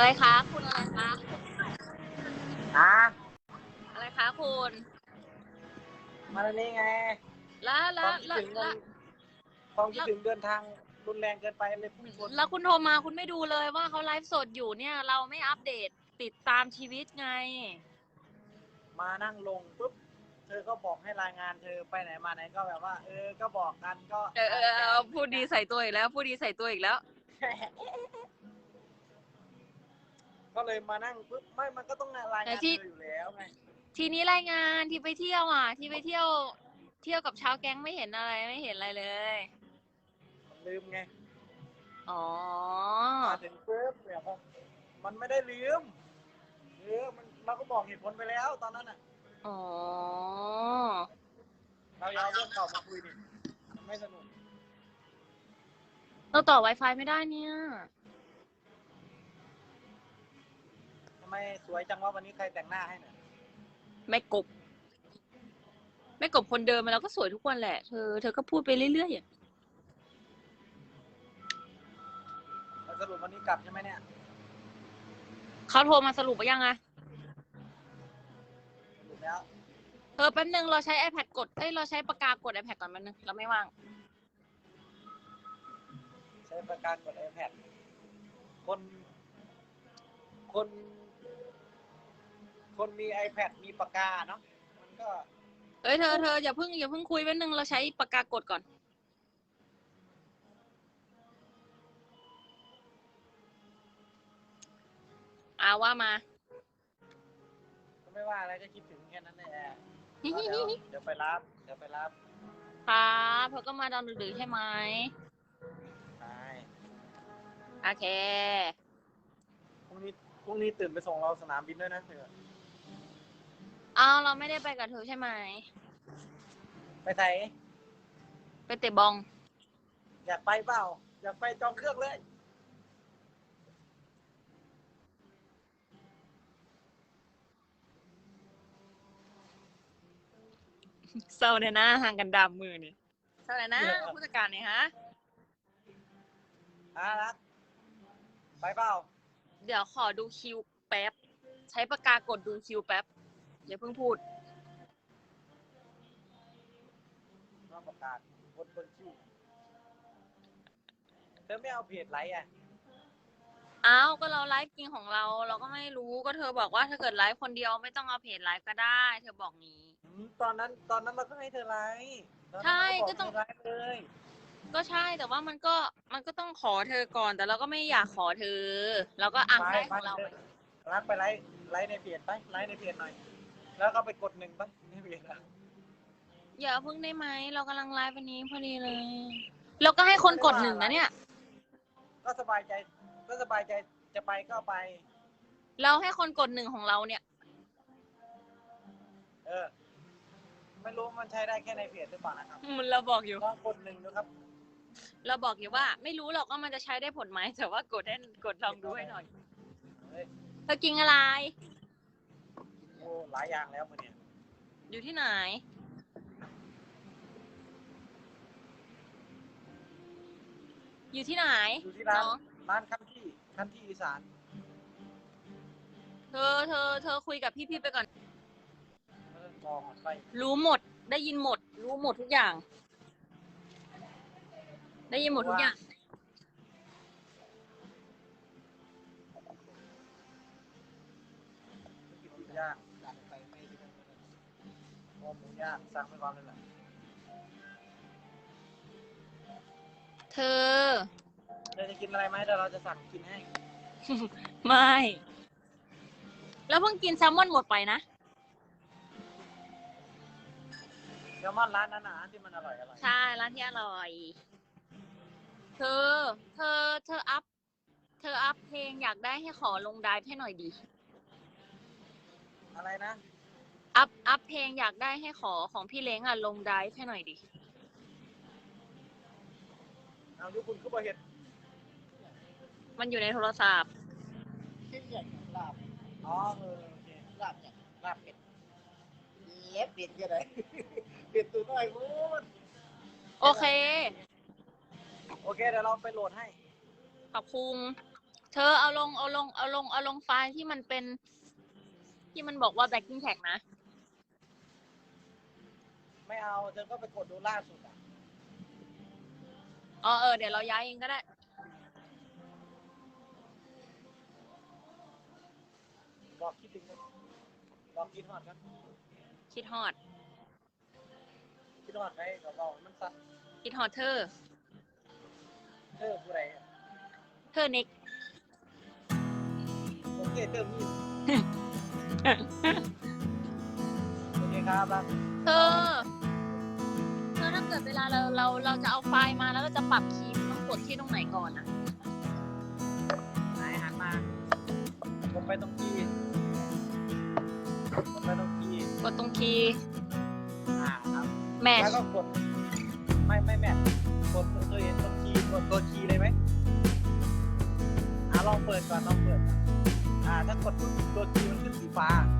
อะไรคะคุณอะไรคะอะอะไรคะคุณมาแล้วนี่ไงแล้วคแล้ววามคิดแล้วถึงแล้วความคิดถึงเดินทางรุนแรงเกินไปเลยพุ่งชนแล้วคุณโทรมาคุณไม่ดูเลยว่าเขาไลฟ์สดอยู่เนี่ย เราไม่อัปเดตติดตามชีวิตไง มานั่งลงปุ๊บเธอก็บอกให้รายงานเธอไปไหนมาไหนก็แบบว่า เออก็บอกกันก็เออเออเออพูดดีใส่ตัวอีกแล้วพูดดีใส่ตัวอีกแล้ว ก็เลยมานั่งปุ๊บไม่มันก็ต้องรายงานแต่เธที่ออยู่แล้วไงทีนี้รายงานที่ไปเที่ยวอะ ที่ไปเที่ยว เที่ยวกับชาวแก๊งไม่เห็นอะไรไม่เห็นอะไรเลยลืมไงอ๋อมาถึงปุ๊บแบบว่ามันไม่ได้ลืมเออมันเราก็บอกเหตุผลไปแล้วตอนนั้นอะอ๋อเราอย่าเอาเรื่องเก่ามาคุยดิมันไม่สนุกเราต่อ Wi-Fi ไม่ได้เนี่ย ทำ ไมสวยจังว่าวันนี้ใครแต่งหน้าให้เนี่ยแม่กบแม่กบคนเดิมมาแล้วก็สวยทุกวันแหละเธอเธอก็พูดไปเรื่อยๆอะแล้วสรุปวันนี้กลับใช่ไหมเนี่ยเขาโทรมาสรุปไปยังอะสรุปแล้วเออแป๊บนึงเราใช้ iPad กดเอ้ยเราใช้ปากกากด iPad ก่อนแป๊บนึงเราไม่ว่าง ใช้ประกันกด iPad คน คน คนมี iPad มีปากกาเนาะมันก็เอ้ยเธอเธออย่าเพิ่งอย่าเพิ่งคุยแป๊บนึงเราใช้ปากกากดก่อน อาว่ามา ก็ไม่ว่าอะไรก็คิดถึงแค่นั้นแหละก็เดี๋ยวเดี๋ยวไปรับ เดี๋ยวไปรับครับเธอก็มาตอนดึกๆใช่ไหมใช่โอเค พรุ่งนี้พรุ่งนี้ตื่นไปส่งเราสนามบินด้วยนะเธอ อ้าวเราไม่ได้ไปกับเธอใช่ไหม ไปไหนไปเตะบองอยากไปเปล่า อยากไปจองเครื่องเลย เศร้าเนี่ยนะห่างกันดามมือนี่เศร้าเนี่ยนะผู้จัดการเนี่ยฮะอะรัก ไปเปล่า เดี๋ยวขอดูคิวแป๊บ ใช้ปากกากดดูคิวแป๊บ อย่าเพิ่งพูดน้องประกาศบนบนคิวเธอไม่เอาเพจไลค์อะอ้าวก็เราไลฟ์จริงของเรา เราก็ไม่รู้ก็เธอบอกว่าถ้าเกิดไลฟ์คนเดียวไม่ต้องเอาเพจไลฟ์ก็ได้ เธอบอกงี้ อืมตอนนั้นตอนนั้นเราก็ให้เธอไลค์ตอนนั้นใช่เราก็ต้องบเธไลค์เลยก็ใช่แต่ว่ามันก็มันก็ต้องขอเธอก่อน แต่เราก็ไม่อยากขอเธอ เราก็อ่านได้ของเราไป รักไปไลค์ไลค์ในเพจไปไลค์ในเพจหน่อย แล้วก็ไปกดหนึ่งไปในเพจอะอย่าเพิ่งได้ไหม เรากำลังไลฟ์วันนี้พอดีเลย เราก็ให้คนกดหนึ่งนะเนี่ย ก็สบายใจ ก็สบายใจจะไปก็ไป เราให้คนกดหนึ่งของเราเนี่ย เออ ไม่รู้มันใช้ได้แค่ในเพจหรือเปล่านะครับมันเราบอกอยู่ลองกดหนึ่งดูครับ เราบอกอยู่ว่า ไม่รู้หรอกว่ามันจะใช้ได้ผลไหมแต่ว่ากดให้กดลองดูให้หน่อยเฮ้ย เธอกินอะไร โอ้หลายอย่างแล้วมือเนี่ยอยู่ที่ไหน อยู่ที่ไหนอยู่ที่ร้านน้องร้านคันที่คันที่อีสานเธอเธอเธอคุยกับพี่ๆไปก่อนเออมองไปรู้หมด ได้ยินหมด รู้หมดทุกอย่าง ได้ยินหมดทุกอย่าง ย่างสั่งไปไม่ได้โอ้หมูย่างสั่งไปก่อนเลยแหละเธอ เธอจะกินอะไรไหมเดี๋ยวเราจะสั่งกินให้ ไม่ แล้วเพิ่งกินแซลมอนหมดไปนะ แซลมอนร้านนั้นนะที่มันอร่อยอร่อยใช่ร้านที่อร่อย เธอ เธอ เธออัพ เธออัพเพลงอยากได้ให้ขอลงไดฟ์ให้หน่อยดี อะไรนะ อัพอัพเพลงอยากได้ให้ขอของพี่เล้งอะลงไดฟ์ให้หน่อยดิเอายุคุณก็บอเห็ดมันอยู่ในโทรศัพท์เส้นใหญ่ลาบอ๋อเออโอเคลาบเนี่ยลาบเป็ดเล็บเป็ดยังไงเป็ดตัวน้อยพูดโอเค โอเคเดี๋ยวเราไปโหลดให้ขอบคุณเธอเอาลงเอาลงเอาลงเอาลงไฟล์ที่มันเป็น ที่มันบอกว่า backing tag นะ ไม่เอาเธอก็ไปกดดูล่าสุดอะอ๋อเออเดี๋ยวเราย้ายเองก็ได้รอคิดถึงกันรอคิดฮอดกันคิดฮอด คิดฮอดไปกับเรามันสั้นคิดฮอดเธอ เธอผู้ใดอะเธอนิกโอเคเธอมี โอเคครับรักเธอเธอถ้าเกิดเวลาเราเราเราจะเอาไฟล์มาแล้วเราจะปรับคีย์มันต้องกดที่ตรงไหนก่อนอะไหนหันมาผมไปตรงคีย์ผมไปตรงคีย์กดตรงคีย์อ่าครับ แมชแล้วก็กด ไม่ไม่แมทกดเคยเห็นตรงคีย์กดตัวคีย์เลยไหมอ่าลองเปิดก่อนลองเปิดก่อนอ่าถ้ากดปุ๊บตัวคีย์มัน ขึ้นสีฟ้า